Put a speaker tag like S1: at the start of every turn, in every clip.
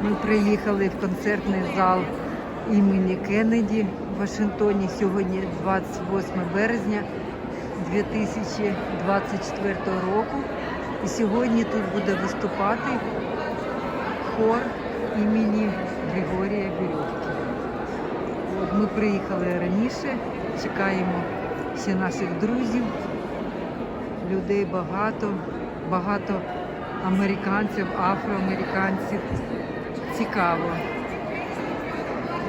S1: Ми приїхали в концертний зал імені Кеннеді в Вашингтоні. Сьогодні 28 березня 2024 року. І сьогодні тут буде виступати хор імені Григорія Бюрьовки. От ми приїхали раніше, чекаємо ще наших друзів. Людей багато, багато американців, афроамериканців. Цікаво.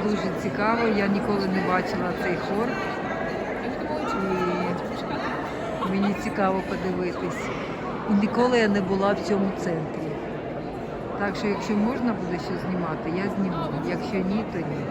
S1: Дуже цікаво. Я ніколи не бачила цей хор. І мені цікаво подивитись. І ніколи я не була в цьому центрі. Так що, якщо можна буде що знімати, я зніму. Якщо ні, то ні.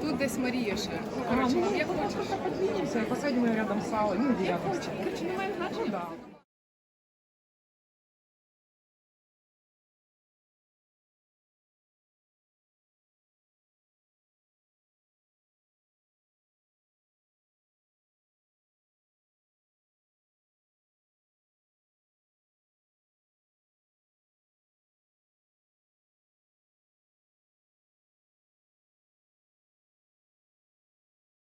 S2: Тут десь Марія ще. Ну, коротше, як хочеш.
S3: Подвинемся, посадим рядом з Аллой, ну чем.
S2: Коротше, немає значення.